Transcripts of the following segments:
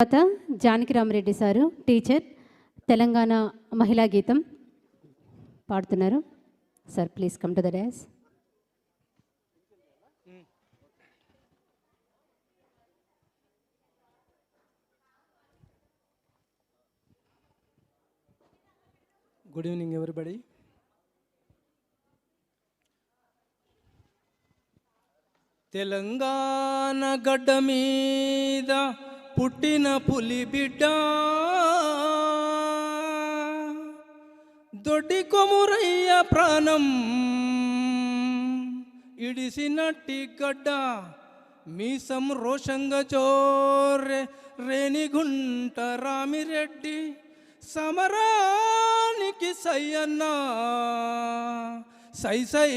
తర్వాత Janaki Ramareddy sir teacher Telangana మహిళా గీతం పాడుతున్నారు. Sir please come to the dais good evening everybody Telangana గడ్డ మీద పుట్టిన పులి బిడ్డ. దొడ్డి కొమురయ్య ప్రాణం. ఇడిసినట్టి గడ్డ. మీసం రోషంగా చోర్రె. రేణిగుంట రామిరెడ్డి సమరానికి సయ్యన్న. సై సై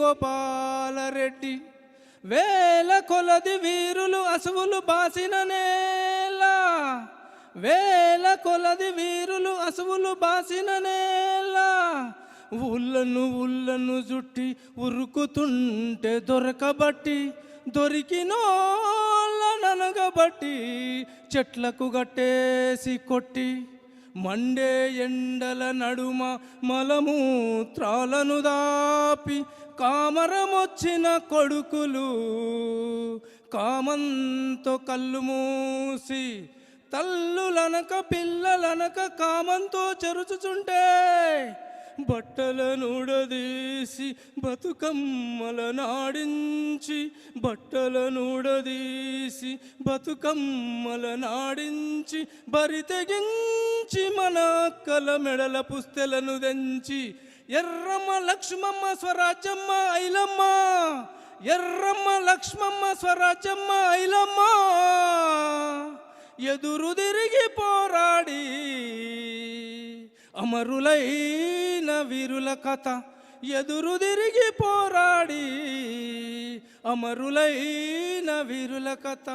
గోపాలరెడ్డి వేల కొలది వీరులు అసువులు బాసిన నేల. వేల కొలది వీరులు అసువులు బాసిన నేల. ఉళ్ళను ఉళ్ళను జుట్టి ఉరుకుతుంటే దొరకబట్టి దొరికినోళ్ళనగబట్టి చెట్లకు గట్టేసి కొట్టి మండే ఎండల నడుమ మలమూత్రాలను దాపి కామరమొచ్చిన కొడుకులు కామంతో కళ్ళు మూసి తల్లులనక పిల్లలనక కామంతో చెరుచుచుంటే బట్టల నుడదీసి బతుకమ్మల నాడించి బట్టల నుడదీసి బతుకమ్మల నాడించి బరి తెగించి మన అక్కల మెడల పుస్తెలను తెంచి ఎర్రమ్మ లక్ష్మమ్మ స్వరాజ్యమ్మ ఐలమ్మ ఎర్రమ్మ లక్ష్మమ్మ స్వరాజ్యమ్మ ఐలమ్మ ఎదురుది అమరులైన వీరుల కథ ఎదురు తిరిగి పోరాడి. అమరులైన వీరుల కథ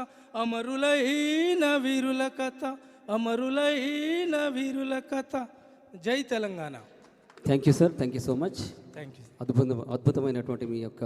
అమరులైన వీరుల కథ అమరులైన వీరుల కథ. జై Telangana. Thank you sir thank you so much thank you అద్భుత అద్భుతమైనటువంటి మీ యొక్క